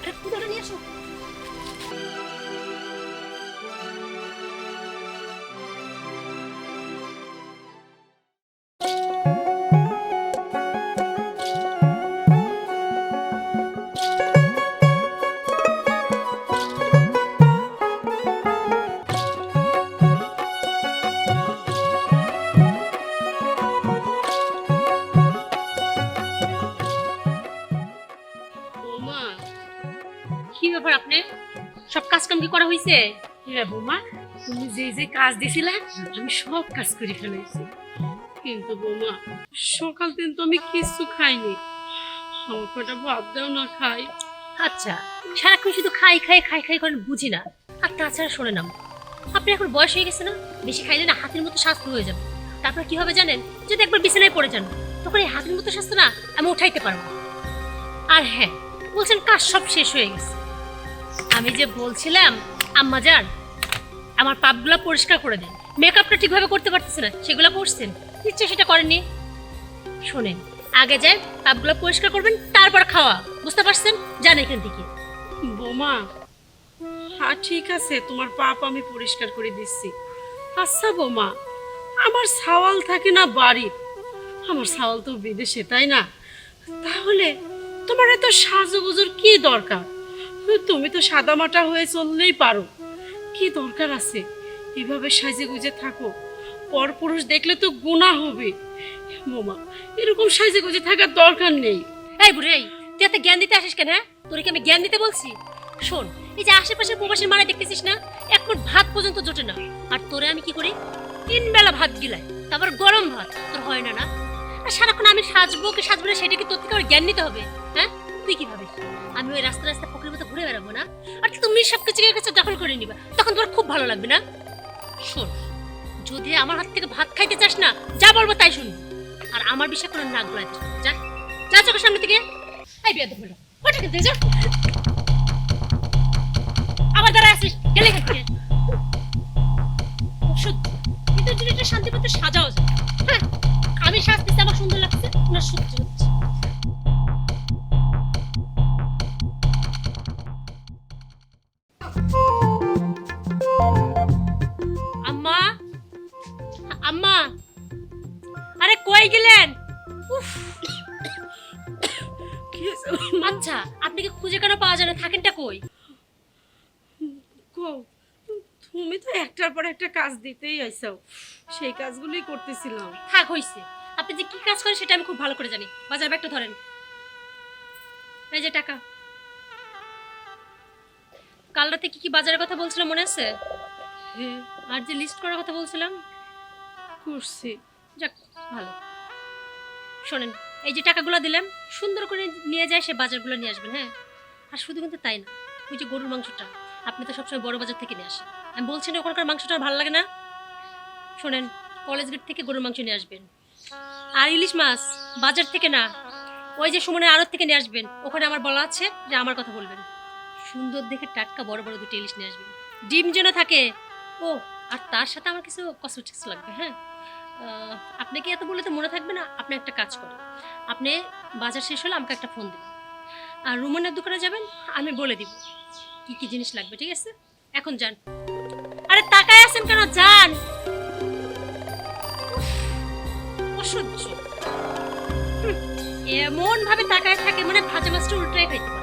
আরে কুদাটা নিয়ে আসো হয়েছে? হ্যাঁ বৌমা, তুমি যে যে কাজ আমি সব কাজ করে ফেলেছি। কিন্তু বৌমা, সকাল দিন তো আমি খাইনি। না খাই। আচ্ছা সারাক্ষণ শুধু খাই খাই খাই খাই করেন বুঝি না। আর তাছাড়া শোনে না। আপনি এখন বয়স হয়ে গেছে না? বেশি খাইলে না হাতের মতো স্বাস্থ্য হয়ে যাবে। তারপর কি হবে জানেন? যদি একবার বিছানায় পড়ে যান, তখন এই হাতের মতো স্বাস্থ্য না আমি উঠাইতে পারব আর হ্যাঁ বলছেন কাজ সব শেষ হয়ে গেছে। আমি যে বলছিলাম আম্মা যান। আমার পাপগুলো পরিষ্কার করে দেন। মেকআপটা ঠিকভাবে করতে পারতেছে না, সেগুলো করছেন। ইচ্ছে সেটা করেননি। শোনেন, আগে যাই পাপগুলো পরিষ্কার করবেন, তারপর খাওয়া। বুঝতে পারছেন? যান এখান থেকে। বোমা হ্যাঁ ঠিক আছে, তোমার পাপ আমি পরিষ্কার করে দিচ্ছি। আচ্ছা বোমা, আমার সাওয়াল থাকে না বাড়ির আমার সাওয়াল তো বিদেশে, তাই না? তাহলে তোমার এত সাজুগুজুর কি দরকার? তুমি তো সাদামাটা হয়ে চললেই পারো। কি দরকার আছে? এভাবে সাজে গুজে থাকো। পরপুরুষ দেখলে তো গুণা হবে। মোমা এরকম সাজে গুজে থাকার দরকার নেই। এই বুড়ি, এই, তুই এত জ্ঞান দিতে আসিস কেন হ্যাঁ? তোর কি আমি জ্ঞান দিতে বলছি? শোন, এই যে আশেপাশে প্রবাসীর মারা দেখতেছিস না, এক ফুট ভাত পর্যন্ত জোটে না। আর তোরে আমি কি করি? তিন বেলা ভাত গিলাই, তারপর গরম ভাত। তোর হয় না না? সারাক্ষণ আমি সাজবো কি সাজবো না, সেটা কি তোর থেকে জ্ঞান নিতে হবে হ্যাঁ? তুই কি ভাবিস আমি ওই রাস্তা রাস্তা পুকুরের মতো ঘুরে বেড়াবো না? আর তুমি সব কিছু কাছে দখল করে নিবা। তখন তোর খুব ভালো লাগবে না? শোন, যদি আমার হাত থেকে ভাত খাইতে চাস না, যা বলব তাই শুনবি আর আমার বিষয় কোনো নাক গলায় যা। যা চোখের সামনে থেকে। এই বিয়াদ হলো। ওটা কিন্তু যা আবার দাঁড়া আসিস গেলে থেকে। সহ্য কিন্তু যদি এটা শান্তি সাজাও যায় হ্যাঁ আমি সাজতেছি আমার সুন্দর লাগছে। না সহ্য তুমি তো একটার পর একটা কাজ দিতেই আইসাও। সেই কাজগুলোই করতেছিলাম। থাক হইছে। আপনি যে কি কাজ করেন সেটা আমি খুব ভালো করে জানি। বাজার ব্যাগটা ধরেন। এই যে টাকা। কাল রাতে কি কি বাজারের কথা বলছিলাম মনে আছে? হ্যাঁ। আর যে লিস্ট করার কথা বলছিলাম? করছি। যাক ভালো। শোনেন এই যে টাকাগুলো দিলাম সুন্দর করে নিয়ে যায় সে বাজারগুলো নিয়ে আসবেন হ্যাঁ? আর শুধু কিন্তু তাই না ওই যে গরুর মাংসটা আপনি তো সবসময় বড় বাজার থেকে নিয়ে আসেন। আমি বলছি না ওখানকার মাংসটা ভালো লাগে না? শোনেন কলেজ গেট থেকে গরুর মাংস নিয়ে আসবেন। আর ইলিশ মাছ, বাজার থেকে না, ওই যে সুমনের আড়ত থেকে নিয়ে আসবেন। ওখানে আমার বলা আছে যে আমার কথা বলবেন। সুন্দর দেখে টাটকা বড় বড় দুটো ইলিশ নিয়ে আসবেন। ডিম যেন থাকে। ও, আর তার সাথে আমার কিছু কসমেটিক্স লাগবে হ্যাঁ? আপনাকে এত বলে তো মনে থাকবে না, আপনি একটা কাজ করেন। আপনি বাজার শেষ হলে আমাকে একটা ফোন দেবেন আর রুমানের দোকানে যাবেন, আমি বলে দিব। কি কি জিনিস লাগবে, ঠিক আছে? এখন যান। তাকায় আছেন কেন? যান। অসহ্য। এমন ভাবে তাকায় থাকে মানে ভাজা মাছটা উল্টাই খাইতে পারে।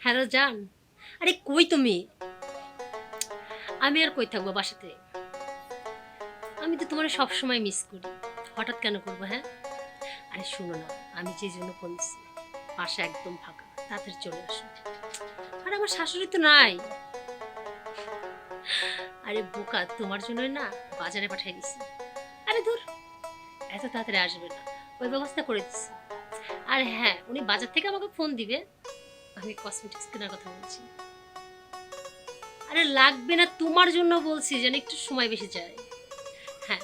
হ্যালো জান আরে, কই তুমি? আমি আর কই থাকব বাসাতে? আমি তো তোমার সবসময় মিস করি। হঠাৎ কেন করব হ্যাঁ? আরে, শোনো না, আমি যে জন্য ফোন দিচ্ছি পাশে একদম ফাঁকা। তাড়াতাড়ি চলে আসো। আর আমার শাশুড়ি তো নাই। আরে বোকা, তোমার জন্যই না বাজারে পাঠিয়ে দিছি। আরে দূর এত তাড়াতাড়ি আসবে না। ওই ব্যবস্থা করে দিচ্ছি আর হ্যাঁ উনি বাজার থেকে আমাকে ফোন দিবে। আমি কসমেটিক্স কেনার কথা বলছি। আরে লাগবে না, তোমার জন্য বলছি, যেন একটু সময় বেশি যায়। হ্যাঁ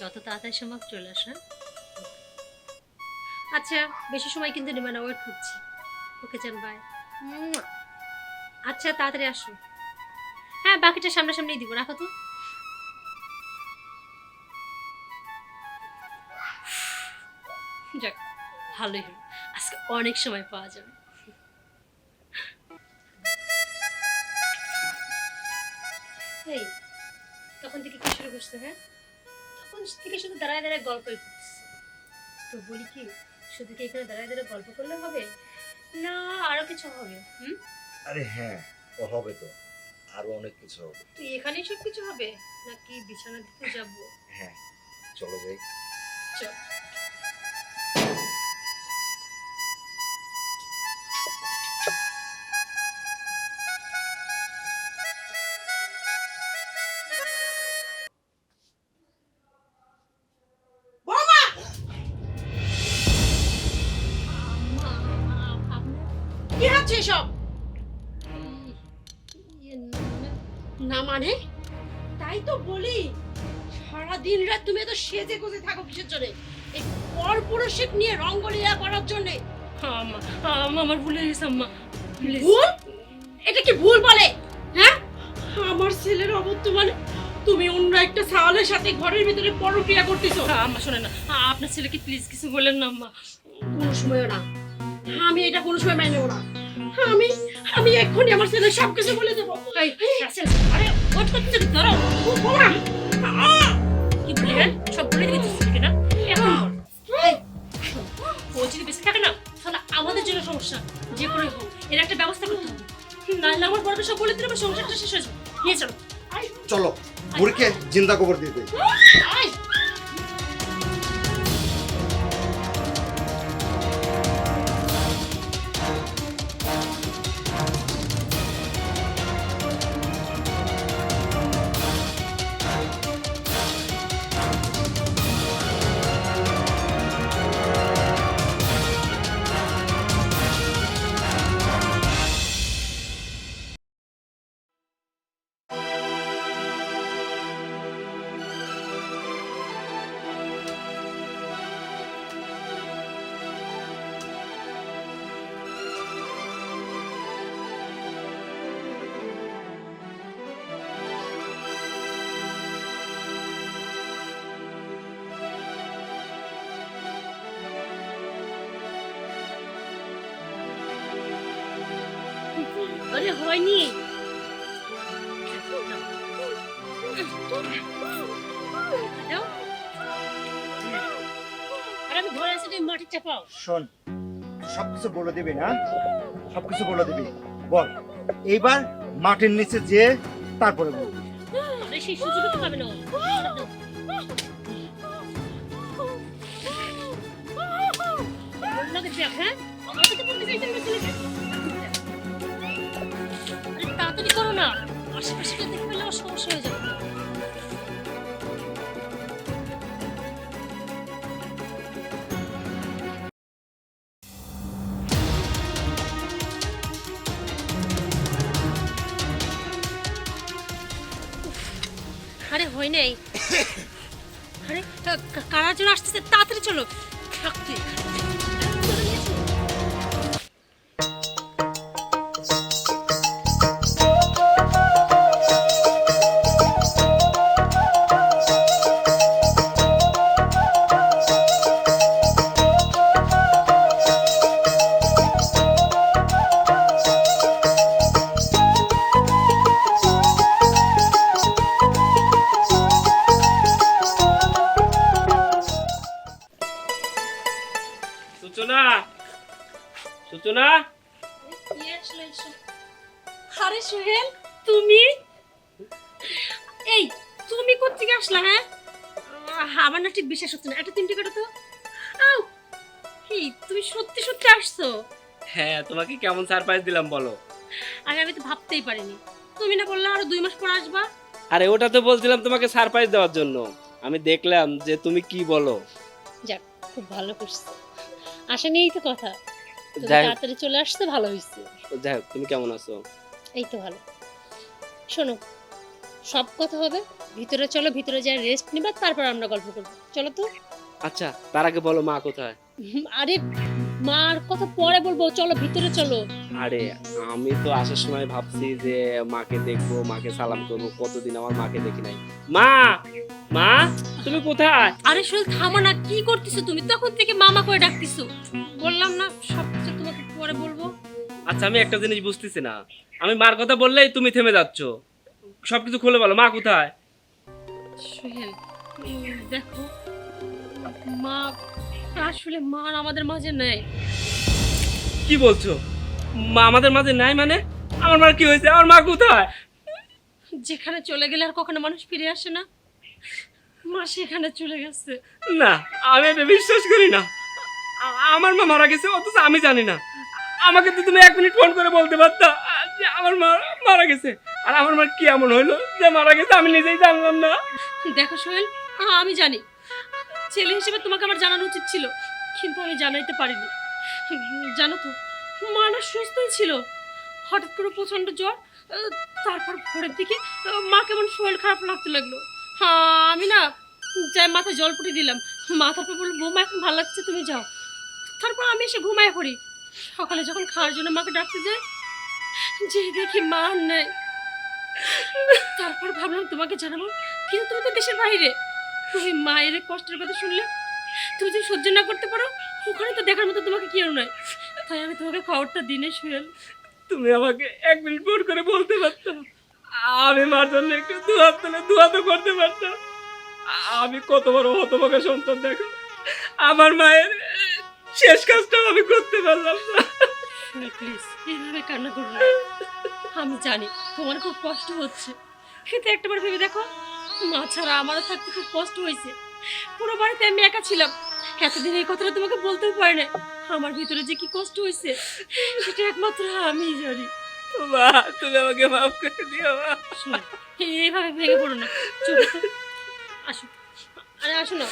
যত তাড়াতাড়ি সম্ভব চলে আসো হ্যাঁ? আচ্ছা বেশি সময় কিন্তু নেবে না ওয়েট করছি ওকে চান বাই আচ্ছা তাড়াতাড়ি আসো। হ্যাঁ বাকিটা সামনাসামনি দিব, রাখো তো। যাক, ভালোই হলো। আজকে অনেক সময় পাওয়া যাবে। এই, তখন থেকে কি শুরু করছে হ্যাঁ? তখন থেকে শুধু দাঁড়ায় দাঁড়ায় গল্পই করতেছে। তো বলি কি শুধু কি এখানে দাঁড়ায় দাঁড়ায় গল্প করলে হবে? না আরও কিছু হবে হুম? আরে হ্যাঁ ও হবে তো। আরও অনেক কিছু হবে। তুই এখানেই সব কিছু হবে? নাকি বিছানা দিতে যাব? হ্যাঁ চলো যাই। চল। তুমি এত থাকো কিসের জন্য? এই পর নিয়ে রঙ্গলীলা করার জন্য। আম্মা আম্মা আমার ভুলে গেছে আম্মা। ভুল? এটা কি ভুল বলে? হ্যাঁ? আমার ছেলের অবর্তমানে তুমি অন্য একটা সাওয়ালের সাথে ঘরের ভিতরে পরক্রিয়া করতেছো। আম্মা শোনেন না। আপনার ছেলেকে প্লিজ কিছু বলেন না আম্মা। কোনো সময়ও না। আমি এটা কোনো সময় মেনে নেব না। আমি আমি এক্ষুনি আমার ছেলে সব কিছু বলে দেবো। আরে ওট করতে ধরো ও, হ্যাঁ সব বলে দিবি তুই ছেলেকে না? এখন ও যদি বেঁচে থাকে না তাহলে আমাদের জন্য সমস্যা। যে করে হোক এর একটা ব্যবস্থা করতে হবে। নাহলে আমার বড় সব বলে দিলে আমার সংসারটা শেষ হয়ে যাবে। নিয়ে চলো। চলো বুড়িকে জিন্দা কবর দিয়ে দেই আরে হয়নি। দাও। আর আমি ঘরে আসি তুমি মাটি চাপাও। শোন সবকিছু বলে দিবি না? সবকিছু বলে দিবি। বল এইবার মাটির নিচে যে তারপরে বল। সেই তো পাবে না। দেখ, হ্যাঁ? আমার সাথে চাইছেন তাড়াতাড়ি করো না। আশেপাশে কেউ দেখে আমার সমস্যা হয়ে যাবে। আরে হয় নাই। আরে কারা যেন আসতেছে, তাড়াতাড়ি চলো। তোমাকে কেমন সারপ্রাইজ দিলাম বলো। আরে আমি তো ভাবতেই পারিনি। তুমি না বললে আরও দুই মাস পর আসবা? আরে ওটা তো বলছিলাম তোমাকে সারপ্রাইজ দেওয়ার জন্য। আমি দেখলাম যে তুমি কি বলো। যাক খুব ভালো করছ। আশা নেই তো কথা। তুমি যাই হোক। তাড়াতাড়ি চলে আসতে ভালো হয়েছে যাই হোক তুমি কেমন আছো? এই তো ভালো। শোনো সব কথা হবে। ভিতরে চলো ভিতরে যাই রেস্ট নিবা তারপর আমরা গল্প করব। চলো তো। আচ্ছা তার আগে বলো মা কোথায়? আরে মার কথা পরে বলব চলো ভিতরে চলো। আরে আমি তো আসার সময় ভাবছি যে মাকে দেখব মাকে সালাম করব কতদিন আমার মাকে দেখি নাই। মা মা তুমি কোথায়? আরে সোহেল থামো না কি করতেছো তুমি? তখন থেকে মামা করে ডাকতেছো। বললাম না সব কিছু তোমাকে পরে বলব। আচ্ছা আমি একটা জিনিস বুঝতেছি না। আমি মার কথা বললেই তুমি থেমে যাচ্ছ। সবকিছু খুলে বলো মা কোথায়? সোহেল দেখো মা আসলে মা আর আমাদের মাঝে নেই। কি বলছো? মা আমাদের মাঝে নাই মানে? আমার মার কি হয়েছে? আমার মা কোথায়? যেখানে চলে গেলে আর কখনো মানুষ ফিরে আসে না। মা সেখানে চলে গেছে। না আমি এটা বিশ্বাস করি না। আমার মা মারা গেছে অথচ আমি জানি না। আমাকে তো তুমি এক মিনিট ফোন করে বলতে পারতা যে আমার মা মারা গেছে। আর আমার মা কি এমন হইল যে মারা গেছে আমি নিজেই জানলাম না। দেখো সোহেল আমি জানি। ছেলে হিসেবে তোমাকে আমার জানানো উচিত ছিল, কিন্তু আমি জানাইতে পারিনি। জানো তো, মা না সুস্থই ছিল। হঠাৎ করে প্রচণ্ড জ্বর, তারপর ভোরের দিকে, মা কেমন শরীর খারাপ লাগতে লাগল। হ্যাঁ আমি না যাই মাথায় জল পুটি দিলাম। মা তারপর বলল, বৌমা, এখন ভালো লাগছে, তুমি যাও। তারপর আমি এসে ঘুমায় পড়ি। সকালে যখন খাওয়ার জন্য মাকে ডাকতে যাই যে দেখি মা নেই। তারপর ভাবলাম, তোমাকে জানাব, কিন্তু তুমি তো দেশের বাইরে। তুমি মায়ের কষ্টের কথা শুনলে তুমি যদি সহ্য না করতে পারো ওখানে তো দেখার মতো তোমাকে কেউ নয় তাই আমি তোমাকে খবরটা দিনে শুয়েল। তুমি আমাকে এক মিনিট ফোন করে বলতে পারতাম আমি মার জন্য একটু দুহাত তুলে দুয়া তো করতে পারতাম। আমি কত বড় হতভাগা সন্তান দেখো। আমার মায়ের শেষ কাজটাও আমি করতে পারলাম না। প্লিজ এইভাবে কান্না করো না। আমি জানি তোমার খুব কষ্ট হচ্ছে। কিন্তু একটাবার ভেবে দেখো মা ছাড়া আমারও থাকতে খুব কষ্ট হয়েছে। পুরো বাড়িতে আমি একা ছিলাম। এতদিন এই কথাটা তোমাকে বলতেও পারি না আমার ভিতরে যে কি কষ্ট হয়েছে সেটা একমাত্র আমিই জানি। মা তুমি আমাকে মাফ করে দিও মা। এইভাবে ভেঙে পড়ো না। চুপ আসো। আরে আসো না।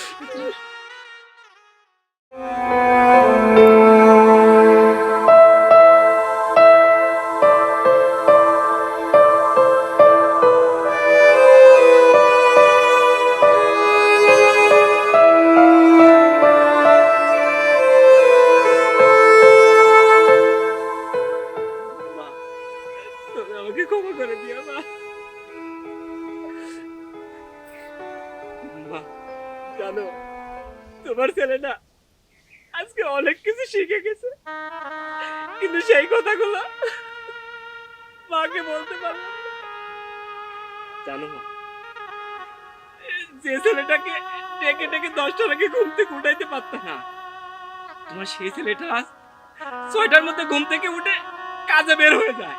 তোমার সেই ছেলেটা আজ ছয়টার মধ্যে ঘুম থেকে উঠে কাজে বের হয়ে যায়।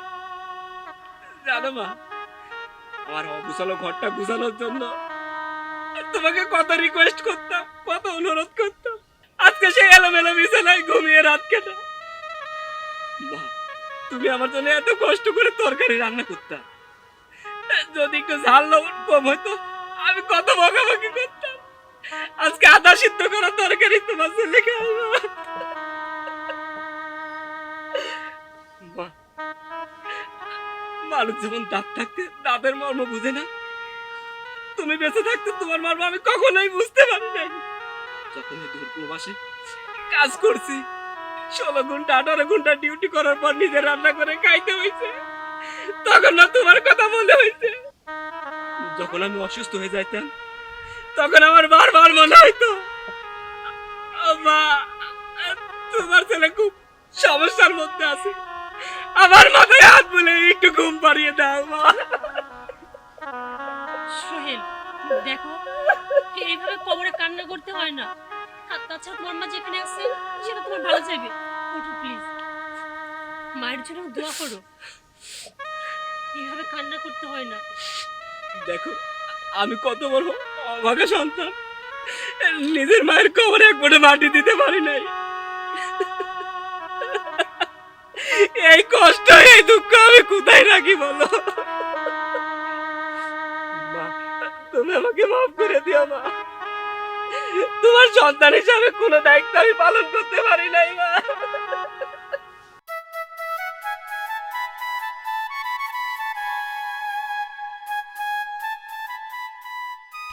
জানো মা, আমার অগুছালো ঘরটা গুছানোর জন্য তোমাকে কত রিকোয়েস্ট করতাম, কত অনুরোধ করতাম। আজকে সেই এলোমেলো বিছানায় ঘুমিয়ে রাত কেটে। তুমি আমার জন্য এত কষ্ট করে তরকারি রান্না করতাম যদি একটু ঝাল লবণ কম হতো, আমি কত বকাবকি করতাম। আজকে আদা সিদ্ধ করা তরকারি তোমার ছেলে খাব মানুষ যেমন দাঁত থাকতে দাঁতের মর্ম বুঝে না। তুমি বেঁচে থাকতে তোমার মর্ম আমি কখনোই বুঝতে পারি নাই। যখন এই দূর প্রবাসে কাজ করছি, ষোলো ঘণ্টা, আঠারো ঘণ্টা ডিউটি করার পর নিজে রান্না করে খাইতে হয়েছে তখন না তোমার কথা মনে হয়েছে যখন আমি অসুস্থ হয়ে যাইতাম, তখন আমার বারবার মনে হইতো মা তোমার ছেলে খুব সমস্যার মধ্যে আছে। আমার মাথায় হাত বলে একটু ঘুম পাড়িয়ে দাও মা। সোহেল দেখো এইভাবে কবরে কান্না করতে হয় না। আর তাছাড়া তোমার মা যেখানে আছে সেটা তোমার ভালো চাইবে। ওঠো প্লিজ মায়ের জন্য দোয়া করো। এইভাবে কান্না করতে হয় না। দেখো আমি কত বড় অভাগা সন্তান। নিজের মায়ের কবরে এক ফোঁটা মাটি দিতে পারি নাই। এই কষ্ট এই দুঃখ আমি কোথায় রাখি বলো? তুমি আমাকে মাফ করে দিও মা। তোমার সন্তান হিসাবে কোনো দায়িত্ব আমি পালন করতে পারি নাই মা।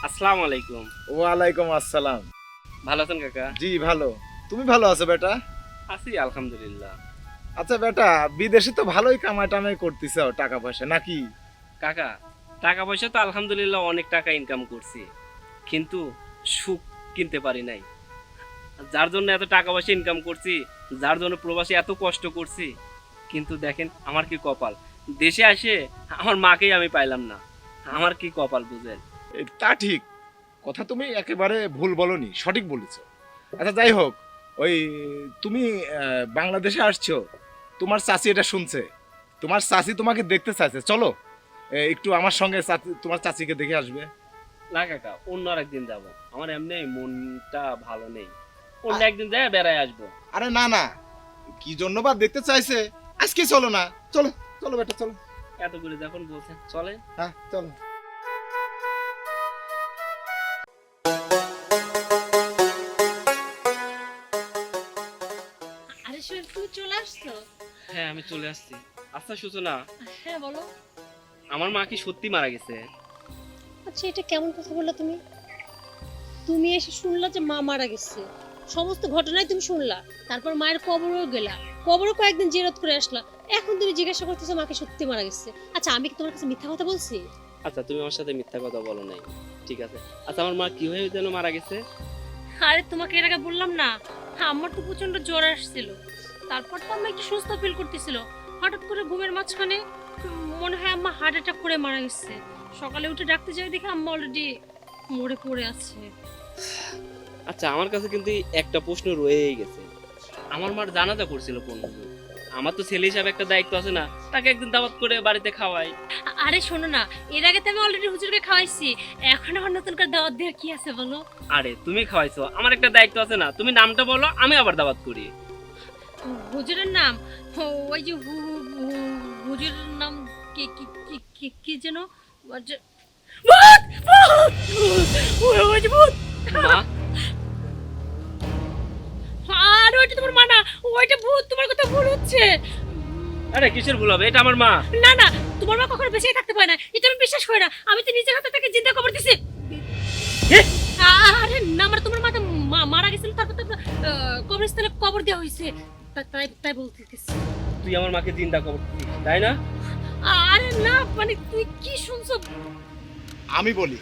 আসসালামু আলাইকুম। ওয়ালাইকুম আসসালাম। ভালো আছেন কাকা? জি ভালো। তুমি ভালো আছো বেটা? আছি আলহামদুলিল্লাহ। আচ্ছা বেটা বিদেশে তো ভালোই কামাই টামাই করতেছ টাকা পয়সা নাকি? কাকা টাকা পয়সা তো আলহামদুলিল্লাহ অনেক টাকা ইনকাম করছি কিন্তু সুখ কিনতে পারি নাই। যার জন্য এত টাকা পয়সা ইনকাম করছি যার জন্য প্রবাসী এত কষ্ট করছি কিন্তু দেখেন আমার কি কপাল। দেশে আসে আমার মাকেই আমি পাইলাম না আমার কি কপাল বুঝেন? তা ঠিক কথা তুমি একেবারে ভুল বলনি সঠিক বলেছ। আচ্ছা যাই হোক ওই তুমি বাংলাদেশে আসছো তোমার চাচি এটা শুনছে। তোমার চাচি তোমাকে দেখতে চাইছে। চলো একটু আমার সঙ্গে চাচি- তোমার চাচিকে দেখে আসবে। না কাকা অন্য আর একদিন যাব। আমার এমনি মনটা ভালো নেই। অন্য একদিন যাই বেড়ায় আসব। আরে না না কি জন্য বা দেখতে চাইছে? আজকে চলো না। চলো চলো বেটা চলো। এত করে যখন বলছে চলে। হ্যাঁ চলো। আরে সোহেল তুমি চলে আসছো? হ্যাঁ আমি চলে আসছি। আচ্ছা সূচনা হ্যাঁ বলো। আমার মা কি সত্যি মারা গেছে? আচ্ছা এটা কেমন কথা বললা তুমি? তুমি এসে শুনলা যে মা মারা গেছে। সমস্ত ঘটনাই তুমি শুনলা। তারপর মায়ের কবরও গেলা। কবরও কয়েকদিন জিরত করে আসলা। এখন তুমি জিজ্ঞাসা করতেছো মাকে সত্যি মারা গেছে। আচ্ছা আমি কি তোমার কাছে মিথ্যা কথা বলছি? আচ্ছা তুমি আমার সাথে মিথ্যা কথা বলো নাই। ঠিক আছে। আচ্ছা আমার মা কি হয়ে যেন মারা গেছে? আরে তোমাকে এর আগে বললাম না। আমার তো প্রচণ্ড জ্বর আসছিল। তারপর তো আম্মা একটু সুস্থ ফিল করতেছিল। হঠাৎ করে ঘুমের মাঝখানে মনে হয় আম্মা হার্ট অ্যাটাক করে মারা গেছে। সকালে উঠে ডাকতে যাই দেখে আম্মা অলরেডি মরে পড়ে আছে। আচ্ছা আমার কাছে কিন্তু একটা প্রশ্ন রয়েই গেছে। আমার মার জানাজা করছিল কোন? আমার তো ছেলে হিসাবে একটা দায়িত্ব আছে না তাকে একদিন দাওয়াত করে বাড়িতে খাওয়াই। আরে শোনো না এর আগে তো আমি অলরেডি হুজুরকে খাওয়াইছি এখন আমার নতুন করে দাওয়াত দেওয়ার কি আছে বলো? আরে তুমি খাওয়াইছো আমার একটা দায়িত্ব আছে না তুমি নামটা বলো আমি আবার দাওয়াত করি। হুজুরের নাম? ওই যে হুজুরের নাম কি কি কি যেন? ওই যে- ভূত! ভূত! ওই- ওই যে ভূত! মা? আর ওইটা তোমার মা না ওইটা ভূত তোমার কথা ভুল হচ্ছে। আরে কিসের ভুল হবে? এটা আমার মা। না না তোমার মা কখনো বেঁচে থাকতে পারে না। এটা আমি বিশ্বাস করি না। আমি তো নিজের হাতে তাকে জিন্দা কবর দিছি। এ? আরে না মানে তোমার মারা গেছিল তারপর কবরস্থানে কবর দেওয়া হয়েছে। তাই তাই আমার মাকে তাই না? আরে না মানে তুই কি শুনছো? আমি বলি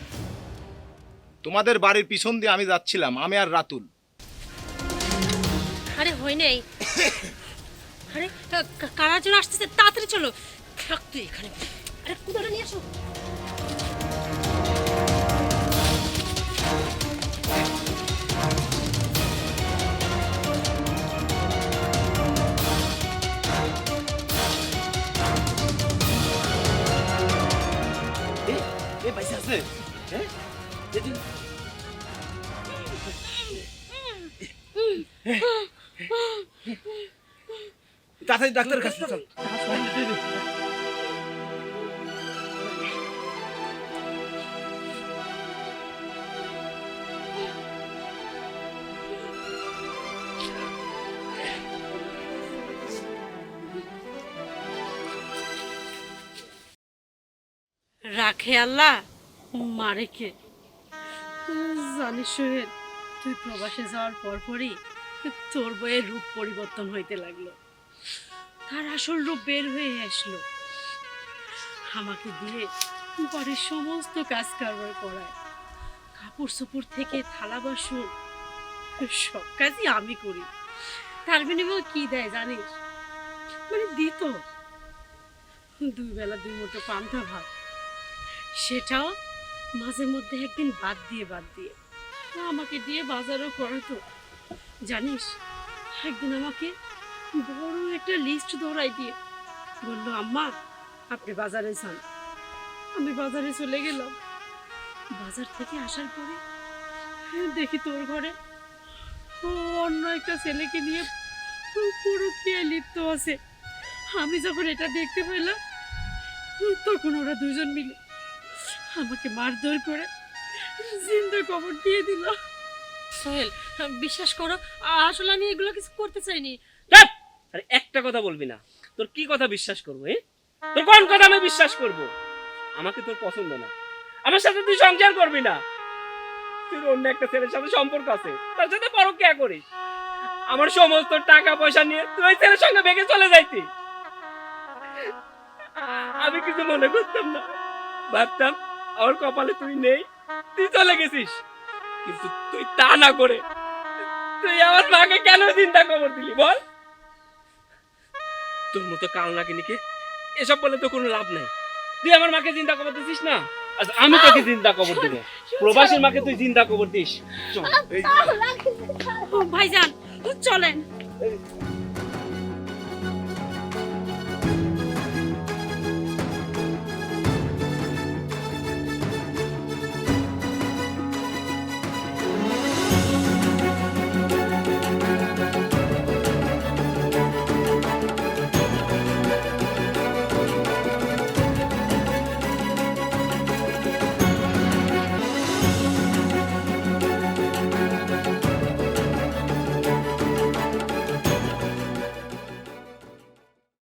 তোমাদের বাড়ির পিছন দিয়ে আমি যাচ্ছিলাম আমি আর রাতুল। আরে হয় নাই। আরে কারা যেন আসতেছে তাড়াতাড়ি চলো। থাক তুই এখানে। আরে কুদাটা নিয়ে আসো। পয়সা আছে হ্যাঁ তাড়াতাড়ি ডাক্তারের কাছে চল রাখে আল্লাহ। মারে কে? জানিস তুই প্রবাসে যাওয়ার পরপরই তোর বইয়ের রূপ পরিবর্তন হইতে লাগল। তার আসল রূপ বের হয়ে আসলো। আমাকে দিয়ে বাড়ির সমস্ত কাজ কারবার করায়। কাপড় চোপড় থেকে থালা, বাসন, সব কাজই আমি করি। তার বিনিময়ে কি দেয় জানিস? মানে দিত। দুই বেলা দুই মুঠো পান্তা ভাত। সেটাও মাঝে মধ্যে একদিন বাদ দিয়ে বাদ দিয়ে। আমাকে দিয়ে বাজারও করাতো। জানিস, একদিন আমাকে বড় একটা লিস্ট ধরাই দিয়ে বলল, আম্মা, আপনি বাজারে যান। আমি বাজারে চলে গেলাম। বাজার থেকে আসার পরে দেখি তোর ঘরে অন্য একটা ছেলেকে নিয়ে পুরো খেয়ে লিপ্ত আছে। আমি যখন এটা দেখতে পেলাম, তখন ওরা দুজন মিলে আমাকে মারধর করে জিন্দা কবর দিয়ে দিল। সোহেল বিশ্বাস করো আসলে আমি এগুলো কিছু করতে চাইনি! আরে একটা কথা বলবি না। তোর কি কথা বিশ্বাস করব এ? তোর কোন কথা আমি বিশ্বাস করব? আমাকে তোর পছন্দ না। আমার সাথে তুই সংসার করবি না। তুই অন্য একটা ছেলের সাথে সম্পর্ক আছে। তার সাথে পরকিয়া করিস। আমার সমস্ত টাকা পয়সা নিয়ে তুই ওই ছেলের সঙ্গে ভেঙে চলে যাইতি। আমি কিছু মনে করতাম না। ভাবতাম আমার কপালে তুই নেই, তুই চলে গেছিস। কিন্তু তুই তা না করে তুই আমার মাকে কেন চিন্তা খবর দিলি বল? তোর মতো কাল নাকি নিকে এসব বলে তো কোনো লাভ নাই। তুই আমার মাকে চিন্তা খবর দিছিস না? আচ্ছা আমি তোকে চিন্তা খবর দিব। প্রবাসীর মাকে তুই চিন্তা খবর দিস। ভাইজান, চলেন।